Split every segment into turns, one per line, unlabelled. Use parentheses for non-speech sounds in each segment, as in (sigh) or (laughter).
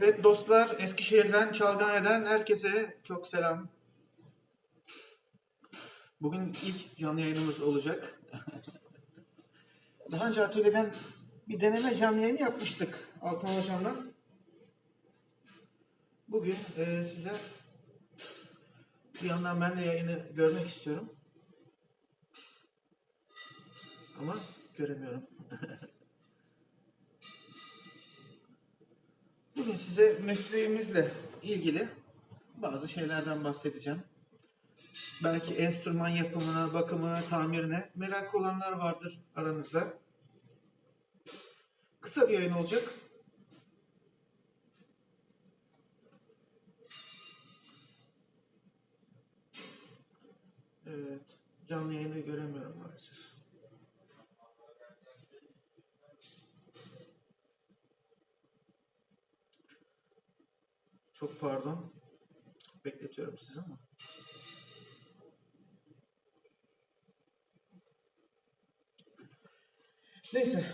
Evet dostlar, Eskişehir'den, Çalgane'den herkese çok selam. Bugün ilk canlı yayınımız olacak. Daha önce atölyeden bir deneme canlı yayını yapmıştık Altan Hocam'la. Bugün e, size bir yandan ben de yayını görmek istiyorum. Ama göremiyorum. (laughs) Bugün size mesleğimizle ilgili bazı şeylerden bahsedeceğim. Belki enstrüman yapımına, bakımına, tamirine merak olanlar vardır aranızda. Kısa bir yayın olacak. Evet, canlı yayını göremiyorum maalesef. Çok pardon. Bekletiyorum sizi ama. Neyse.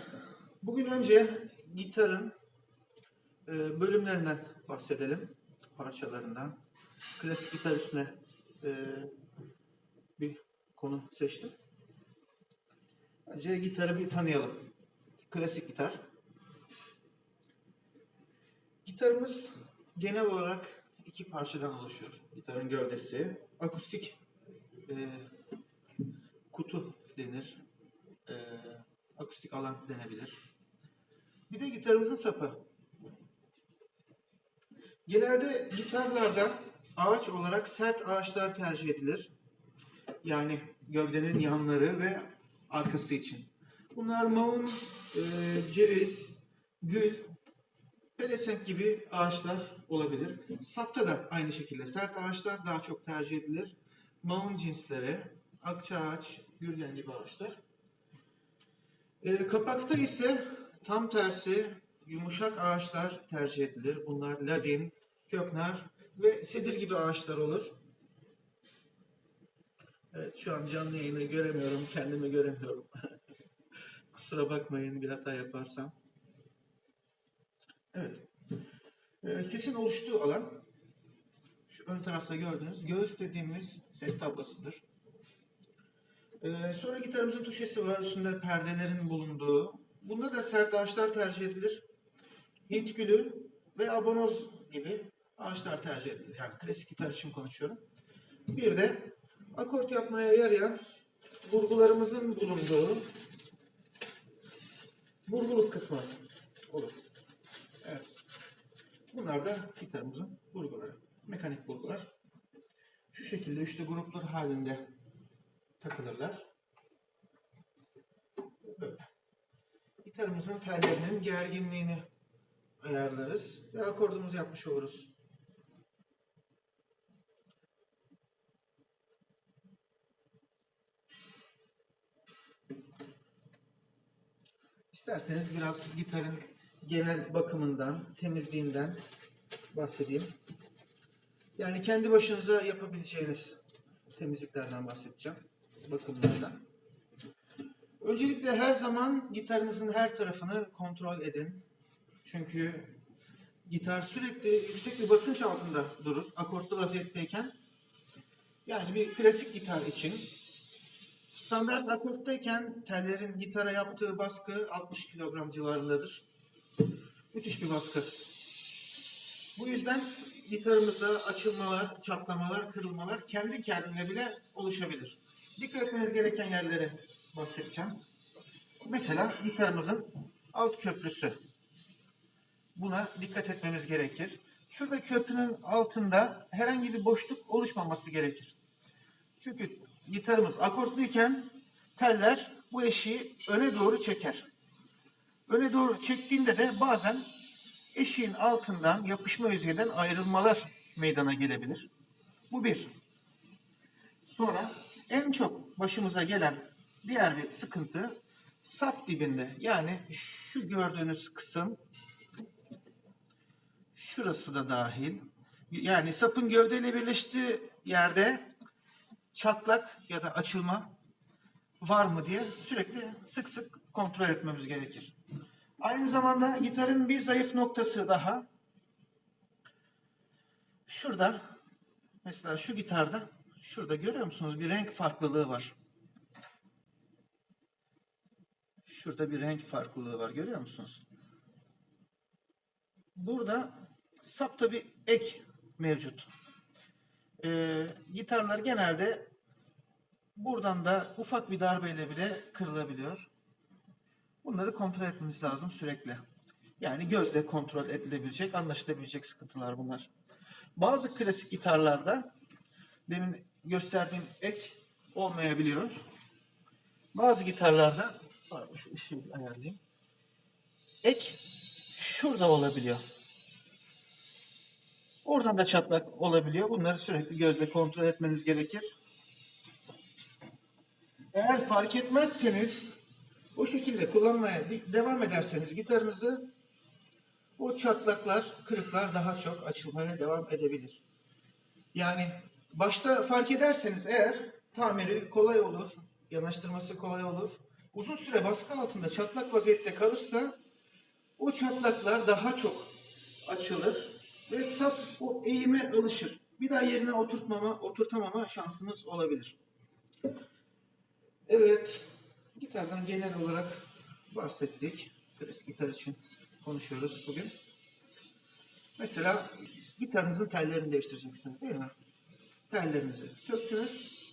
Bugün önce gitarın e, bölümlerinden bahsedelim. Parçalarından. Klasik gitar üstüne e, bir konu seçtim. Önce gitarı bir tanıyalım. Klasik gitar. Gitarımız genel olarak iki parçadan oluşuyor. Gitarın gövdesi, akustik e, kutu denir. E, akustik alan denebilir. Bir de gitarımızın sapı. Genelde gitarlarda ağaç olarak sert ağaçlar tercih edilir. Yani gövdenin yanları ve arkası için. Bunlar mavun, e, ceviz, gül, pelesenk gibi ağaçlar olabilir. Sapta da aynı şekilde sert ağaçlar daha çok tercih edilir. Mavun cinsleri, akçaağaç, gürgen gibi ağaçlar. E, kapakta ise tam tersi yumuşak ağaçlar tercih edilir. Bunlar ladin, köknar ve sedir gibi ağaçlar olur. Evet şu an canlı yayını göremiyorum, kendimi göremiyorum. (laughs) Kusura bakmayın bir hata yaparsam. Evet. Ee, sesin oluştuğu alan şu ön tarafta gördüğünüz göğüs dediğimiz ses tablasıdır. Ee, sonra gitarımızın tuşesi var. Üstünde perdelerin bulunduğu. Bunda da sert ağaçlar tercih edilir. Hint ve abonoz gibi ağaçlar tercih edilir. Yani klasik gitar için konuşuyorum. Bir de akort yapmaya yarayan vurgularımızın bulunduğu vurguluk kısmı olur. Bunlar da gitarımızın vurguları. Mekanik vurgular. Şu şekilde üçlü gruplar halinde takılırlar. Böyle. Gitarımızın tellerinin gerginliğini ayarlarız ve akordumuzu yapmış oluruz. İsterseniz biraz gitarın genel bakımından, temizliğinden bahsedeyim. Yani kendi başınıza yapabileceğiniz temizliklerden bahsedeceğim. Bakımlardan. Öncelikle her zaman gitarınızın her tarafını kontrol edin. Çünkü gitar sürekli yüksek bir basınç altında durur akortlu vaziyetteyken. Yani bir klasik gitar için standart akorttayken tellerin gitara yaptığı baskı 60 kilogram civarındadır. Müthiş bir baskı. Bu yüzden gitarımızda açılmalar, çatlamalar, kırılmalar kendi kendine bile oluşabilir. Dikkat etmeniz gereken yerleri bahsedeceğim. Mesela gitarımızın alt köprüsü. Buna dikkat etmemiz gerekir. Şurada köprünün altında herhangi bir boşluk oluşmaması gerekir. Çünkü gitarımız akortluyken teller bu eşiği öne doğru çeker. Öne doğru çektiğinde de bazen eşiğin altından yapışma yüzeyden ayrılmalar meydana gelebilir. Bu bir. Sonra en çok başımıza gelen diğer bir sıkıntı sap dibinde. Yani şu gördüğünüz kısım şurası da dahil. Yani sapın gövdeyle birleştiği yerde çatlak ya da açılma var mı diye sürekli sık sık kontrol etmemiz gerekir. Aynı zamanda gitarın bir zayıf noktası daha Şurada mesela şu gitarda şurada görüyor musunuz bir renk farklılığı var. Şurada bir renk farklılığı var görüyor musunuz? Burada sapta bir ek mevcut. Ee, gitarlar genelde buradan da ufak bir darbeyle bile kırılabiliyor. Bunları kontrol etmemiz lazım sürekli. Yani gözle kontrol edilebilecek, anlaşılabilecek sıkıntılar bunlar. Bazı klasik gitarlarda demin gösterdiğim ek olmayabiliyor. Bazı gitarlarda şu ışığı ayarlayayım. Ek şurada olabiliyor. Oradan da çatlak olabiliyor. Bunları sürekli gözle kontrol etmeniz gerekir. Eğer fark etmezseniz o şekilde kullanmaya devam ederseniz gitarınızı o çatlaklar, kırıklar daha çok açılmaya devam edebilir. Yani başta fark ederseniz eğer tamiri kolay olur, yanaştırması kolay olur. Uzun süre baskı altında çatlak vaziyette kalırsa o çatlaklar daha çok açılır ve sap o eğime alışır. Bir daha yerine oturtmama, oturtamama şansınız olabilir. Evet, gitardan genel olarak bahsettik. Klasik gitar için konuşuyoruz bugün. Mesela gitarınızın tellerini değiştireceksiniz değil mi? Tellerinizi söktünüz.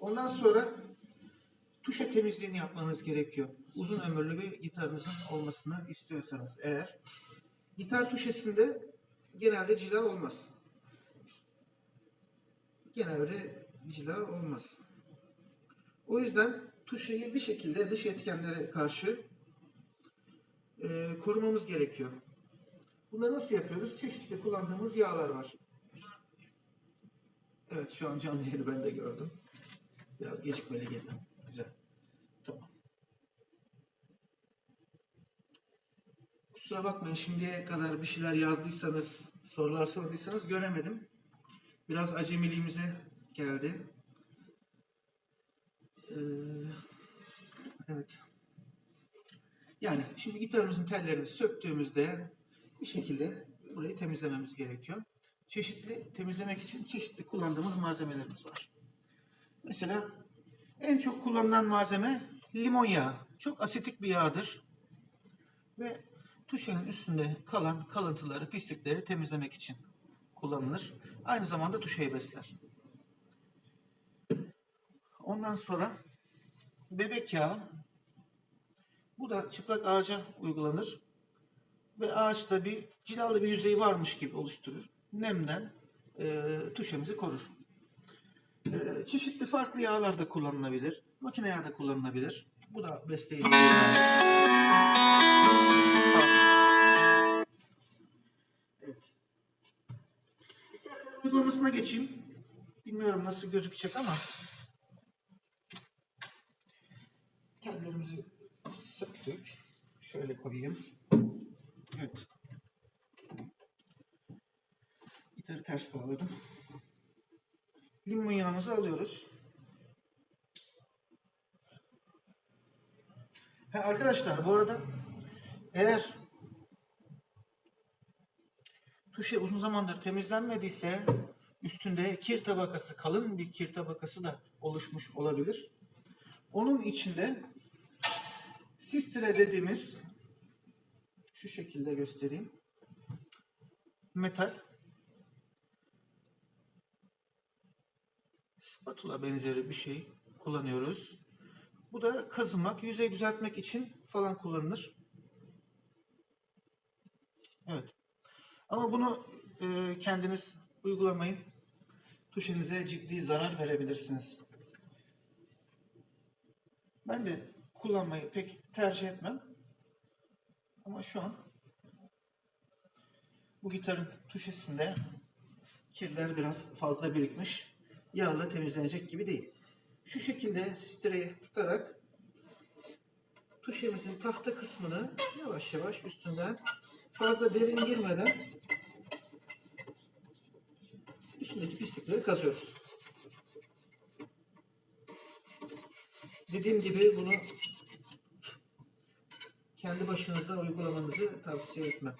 Ondan sonra tuşa temizliğini yapmanız gerekiyor. Uzun ömürlü bir gitarınızın olmasını istiyorsanız eğer. Gitar tuşesinde genelde cila olmaz. Genelde cila olmaz. O yüzden tuşeyi bir şekilde dış etkenlere karşı e, korumamız gerekiyor. Bunu nasıl yapıyoruz? Çeşitli kullandığımız yağlar var. Evet şu an canlı yayını ben de gördüm. Biraz gecikmeli geldi. Güzel. Tamam. Kusura bakmayın şimdiye kadar bir şeyler yazdıysanız, sorular sorduysanız göremedim. Biraz acemiliğimize geldi. Ee, evet. Yani şimdi gitarımızın tellerini söktüğümüzde bir şekilde burayı temizlememiz gerekiyor. Çeşitli temizlemek için çeşitli kullandığımız malzemelerimiz var. Mesela en çok kullanılan malzeme limon yağı. Çok asitik bir yağdır. Ve tuşenin üstünde kalan kalıntıları, pislikleri temizlemek için kullanılır. Aynı zamanda tuşeyi besler. Ondan sonra bebek yağı. Bu da çıplak ağaca uygulanır. Ve ağaçta bir cilalı bir yüzeyi varmış gibi oluşturur. Nemden e, tuşemizi korur. E, çeşitli farklı yağlar da kullanılabilir. Makine yağı da kullanılabilir. Bu da besleyici. Evet. İsterseniz uygulamasına geçeyim. Bilmiyorum nasıl gözükecek ama tellerimizi söktük. Şöyle koyayım. Evet. Gitarı ters bağladım. Limon yağımızı alıyoruz. Ha, arkadaşlar bu arada eğer tuşe uzun zamandır temizlenmediyse üstünde kir tabakası, kalın bir kir tabakası da oluşmuş olabilir. Onun içinde sistire dediğimiz şu şekilde göstereyim. Metal spatula benzeri bir şey kullanıyoruz. Bu da kazımak, yüzey düzeltmek için falan kullanılır. Evet. Ama bunu e, kendiniz uygulamayın. Tuşenize ciddi zarar verebilirsiniz. Ben de kullanmayı pek tercih etmem. Ama şu an bu gitarın tuşesinde kirler biraz fazla birikmiş. Yağla temizlenecek gibi değil. Şu şekilde sistireyi tutarak tuşemizin tahta kısmını yavaş yavaş üstünden fazla derin girmeden üstündeki pislikleri kazıyoruz. Dediğim gibi bunu kendi başınıza uygulamanızı tavsiye etmem.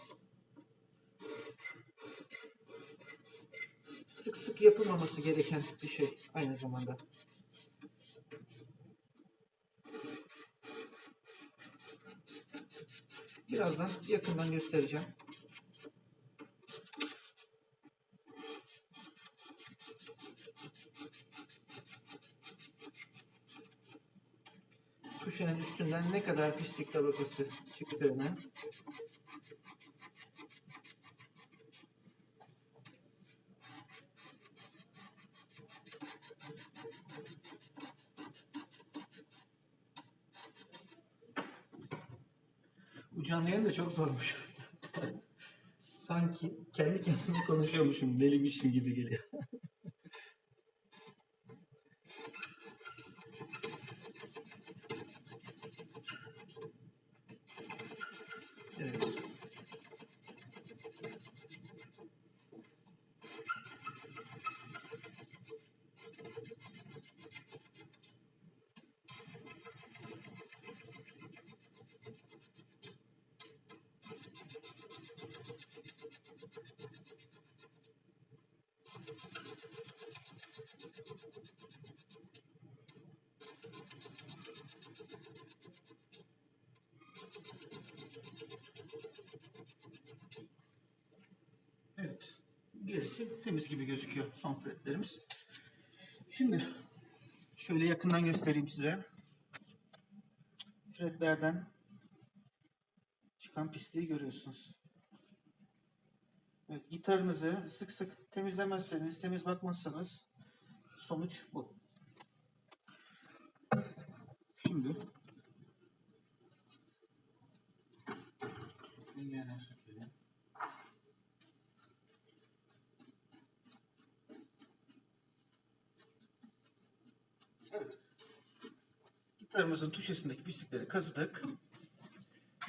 sık yapılmaması gereken bir şey aynı zamanda. Birazdan yakından göstereceğim. Kuşanın üstünden ne kadar pislik tabakası çıktığını Bu canlı yayın da çok zormuş. (laughs) Sanki kendi kendime konuşuyormuşum, deliymişim gibi geliyor. Gerisi temiz gibi gözüküyor son fretlerimiz. Şimdi şöyle yakından göstereyim size. Fretlerden çıkan pisliği görüyorsunuz. Evet, gitarınızı sık sık temizlemezseniz, temiz bakmazsanız sonuç bu. Şimdi bir yerden sökelim. Evet. Gitarımızın tuşesindeki pislikleri kazıdık.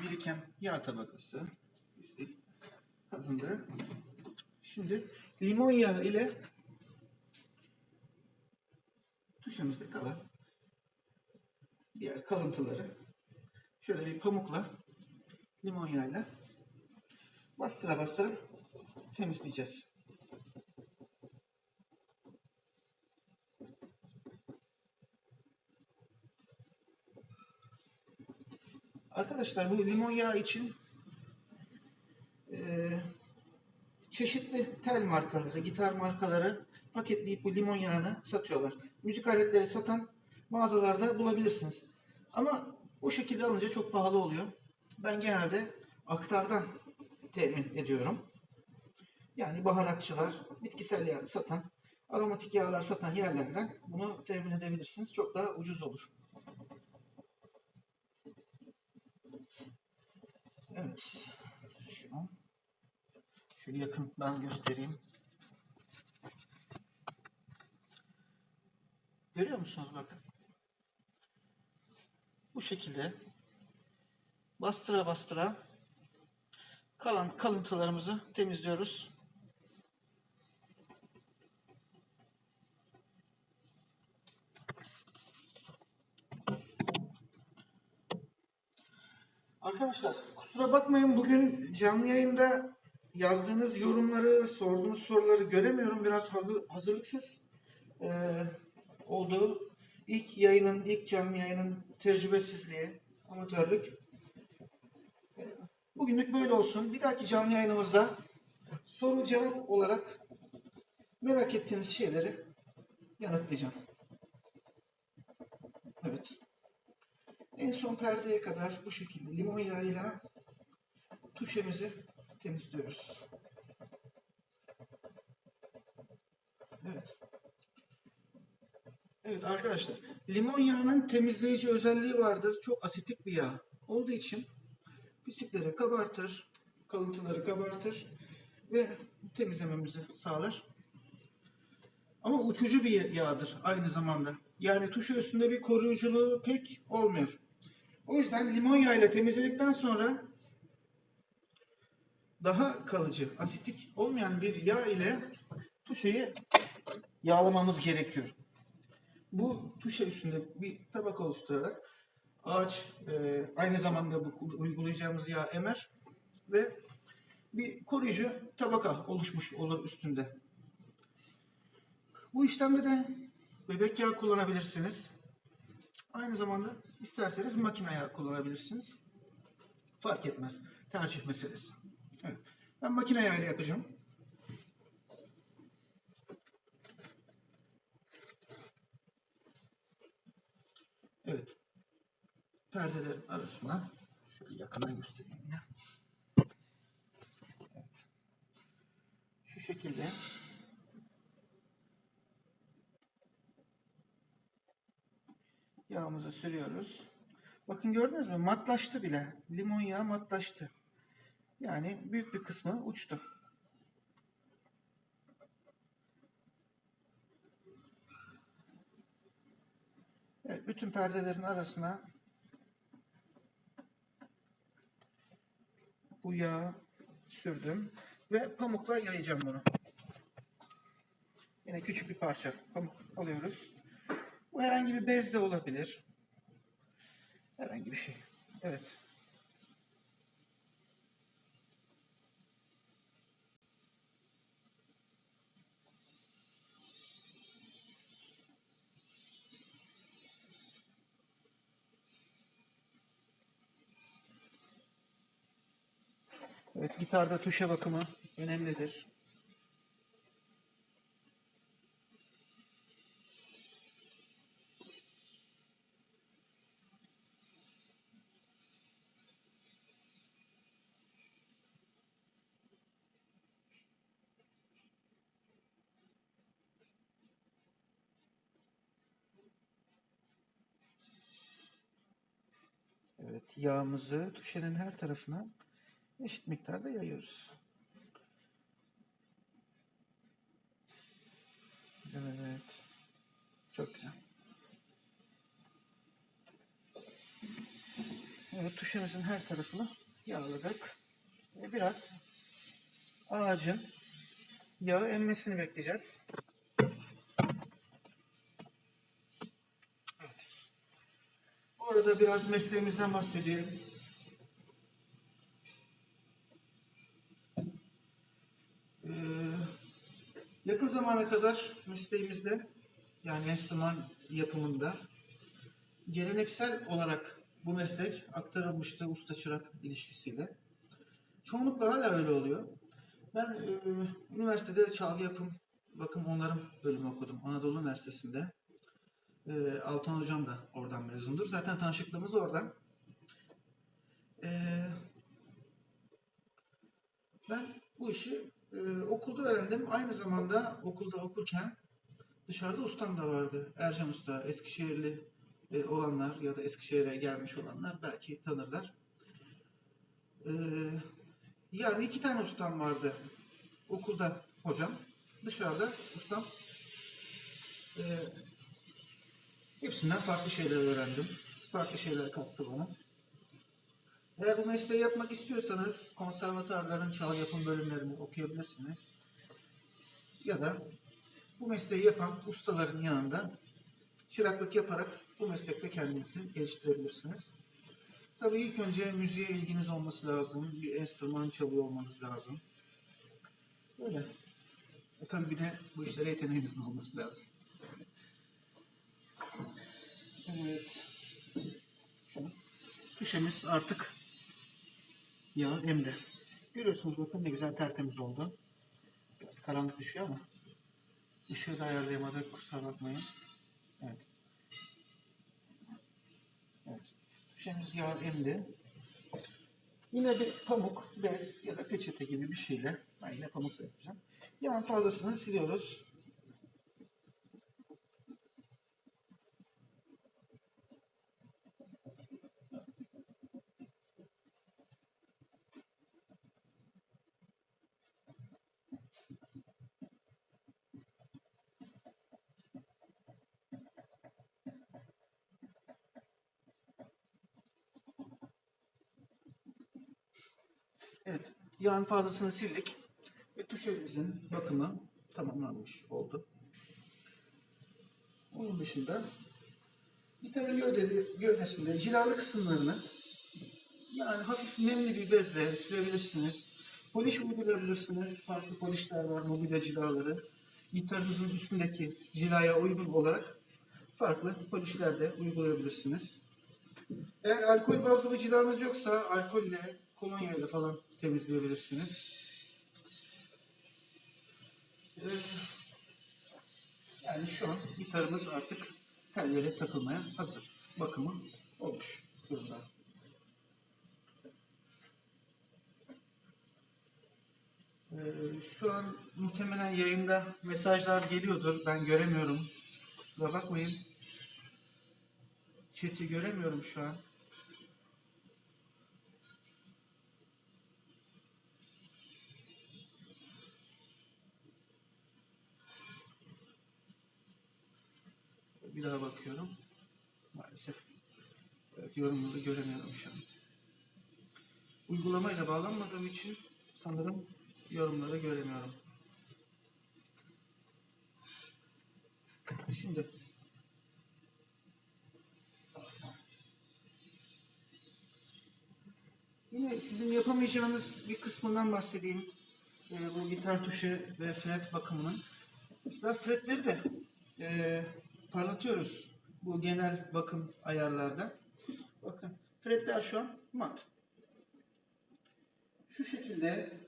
Biriken yağ tabakası pislik kazındı. Şimdi limon yağı ile tuşemizde kalan diğer kalıntıları şöyle bir pamukla limon yağıyla bastıra bastıra temizleyeceğiz. Arkadaşlar bu limon yağı için eee, çeşitli tel markaları, gitar markaları paketleyip bu limon yağını satıyorlar. Müzik aletleri satan mağazalarda bulabilirsiniz. Ama o şekilde alınca çok pahalı oluyor. Ben genelde aktardan temin ediyorum. Yani baharatçılar, bitkisel yağ satan, aromatik yağlar satan yerlerden bunu temin edebilirsiniz. Çok daha ucuz olur. Evet. Şu an şöyle yakından göstereyim. Görüyor musunuz bakın. Bu şekilde bastıra bastıra kalan kalıntılarımızı temizliyoruz. Arkadaşlar kusura bakmayın bugün canlı yayında yazdığınız yorumları, sorduğunuz soruları göremiyorum. Biraz hazır, hazırlıksız eee oldu. İlk yayının, ilk canlı yayının tecrübesizliği, amatörlük. Bugünlük böyle olsun. Bir dahaki canlı yayınımızda soru cevap olarak merak ettiğiniz şeyleri yanıtlayacağım. Evet. En son perdeye kadar bu şekilde limon yağıyla tuşemizi temizliyoruz. Evet. Evet arkadaşlar, limon yağının temizleyici özelliği vardır. Çok asitik bir yağ olduğu için pislikleri kabartır, kalıntıları kabartır ve temizlememizi sağlar. Ama uçucu bir yağdır aynı zamanda. Yani tuşu üstünde bir koruyuculuğu pek olmuyor. O yüzden limon yağıyla temizledikten sonra daha kalıcı, asitik olmayan bir yağ ile tuşeyi yağlamamız gerekiyor. Bu tuşa üstünde bir tabaka oluşturarak ağaç e, aynı zamanda bu uygulayacağımız yağ emer ve bir koruyucu tabaka oluşmuş olur üstünde. Bu işlemde de bebek yağı kullanabilirsiniz. Aynı zamanda isterseniz makine yağı kullanabilirsiniz. Fark etmez. Tercih meselesi. Evet. Ben makine yağıyla yapacağım. Evet. Perdelerin arasına şöyle yakından göstereyim yine. Evet. Şu şekilde yağımızı sürüyoruz. Bakın gördünüz mü? Matlaştı bile. Limon yağı matlaştı. Yani büyük bir kısmı uçtu. Evet, bütün perdelerin arasına bu yağı sürdüm ve pamukla yayacağım bunu. Yine küçük bir parça pamuk alıyoruz. Bu herhangi bir bez de olabilir. Herhangi bir şey. Evet. Evet, gitarda tuşa bakımı önemlidir. Evet, yağımızı tuşenin her tarafına eşit miktarda yayıyoruz. Evet. Çok güzel. Evet, tuşumuzun her tarafını yağladık. Ve biraz ağacın yağı emmesini bekleyeceğiz. Evet. Bu arada biraz mesleğimizden bahsedelim. Ee, yakın zamana kadar mesleğimizde yani enstrüman yapımında geleneksel olarak bu meslek aktarılmıştı usta çırak ilişkisiyle. Çoğunlukla hala öyle oluyor. Ben e, üniversitede çalgı yapım, bakım onarım bölümü okudum Anadolu Üniversitesi'nde. E, Altan Hocam da oradan mezundur. Zaten tanışıklığımız oradan. E, ben bu işi e, okulda öğrendim. Aynı zamanda okulda okurken dışarıda ustam da vardı. Ercan Usta, Eskişehirli e, olanlar ya da Eskişehir'e gelmiş olanlar belki tanırlar. E, yani iki tane ustam vardı. Okulda hocam, dışarıda ustam. E, hepsinden farklı şeyler öğrendim. Farklı şeyler kattı bana. Eğer bu mesleği yapmak istiyorsanız konservatuarların çal yapım bölümlerini okuyabilirsiniz. Ya da bu mesleği yapan ustaların yanında çıraklık yaparak bu meslekte kendinizi geliştirebilirsiniz. Tabii ilk önce müziğe ilginiz olması lazım. Bir enstrüman çalıyor olmanız lazım. Böyle. E tabii bir de bu işlere yeteneğinizin olması lazım. Evet. Köşemiz artık yağ emdi. Görüyorsunuz bakın ne güzel tertemiz oldu. Biraz karanlık düşüyor ama ışığı da ayarlayamadık kusura bakmayın. Evet. Evet. Köşemiz yağ emdi. Yine bir pamuk, bez ya da peçete gibi bir şeyle ben yine pamukla yapacağım. Yağın fazlasını siliyoruz. Evet, yağın fazlasını sildik ve tuşerimizin bakımı tamamlanmış oldu. Onun dışında gitarın gövdeli, gövdesinde cilalı kısımlarını yani hafif nemli bir bezle silebilirsiniz. Poliş uygulayabilirsiniz. Farklı polişler var, mobilya cilaları. gitarınızın üstündeki cilaya uygun olarak farklı polisler de uygulayabilirsiniz. Eğer alkol bazlı bir cilanız yoksa alkolle, kolonyayla falan temizleyebilirsiniz. Ee, yani şu an gitarımız artık her yere takılmaya hazır. Bakımı olmuş durumda. Ee, şu an muhtemelen yayında mesajlar geliyordur. Ben göremiyorum. Kusura bakmayın. Chat'i göremiyorum şu an. Bir daha bakıyorum. Maalesef evet, yorumları göremiyorum şu an. Uygulamayla bağlanmadığım için sanırım yorumları göremiyorum. Şimdi Yine sizin yapamayacağınız bir kısmından bahsedeyim. Ee, bu gitar tuşu ve fret bakımının. Mesela fretleri de e, parlatıyoruz bu genel bakım ayarlarda. Bakın fretler şu an mat. Şu şekilde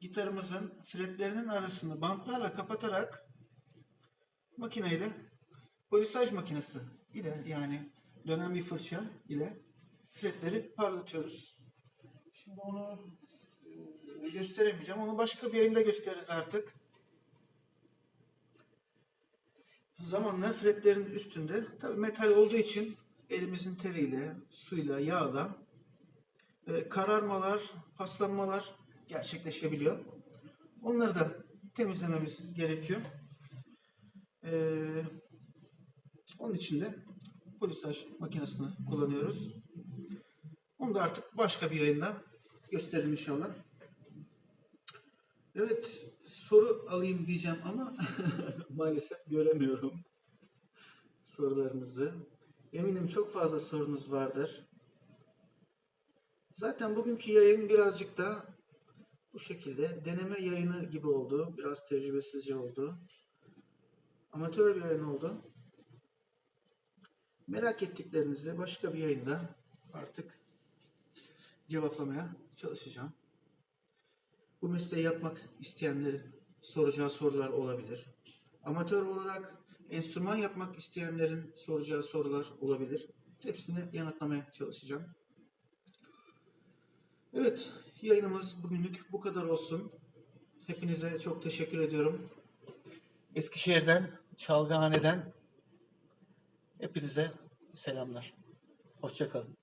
gitarımızın fretlerinin arasını bantlarla kapatarak makineyle polisaj makinesi ile yani dönen bir fırça ile fretleri parlatıyoruz. Şimdi onu e, gösteremeyeceğim. Onu başka bir yayında gösteririz artık. Zamanla fretlerin üstünde tabii metal olduğu için elimizin teriyle, suyla, yağla e, kararmalar, paslanmalar gerçekleşebiliyor. Onları da temizlememiz gerekiyor. Ee, onun için de polisaj makinesini kullanıyoruz. Onu da artık başka bir yayında gösteririm inşallah. Evet, soru alayım diyeceğim ama (laughs) maalesef göremiyorum sorularınızı. Eminim çok fazla sorunuz vardır. Zaten bugünkü yayın birazcık da bu şekilde deneme yayını gibi oldu. Biraz tecrübesizce oldu. Amatör bir yayın oldu. Merak ettiklerinizi başka bir yayında artık cevaplamaya çalışacağım. Bu mesleği yapmak isteyenlerin soracağı sorular olabilir. Amatör olarak enstrüman yapmak isteyenlerin soracağı sorular olabilir. Hepsini yanıtlamaya çalışacağım. Evet, yayınımız bugünlük bu kadar olsun. Hepinize çok teşekkür ediyorum. Eskişehir'den, Çalgıhane'den hepinize selamlar. Hoşçakalın.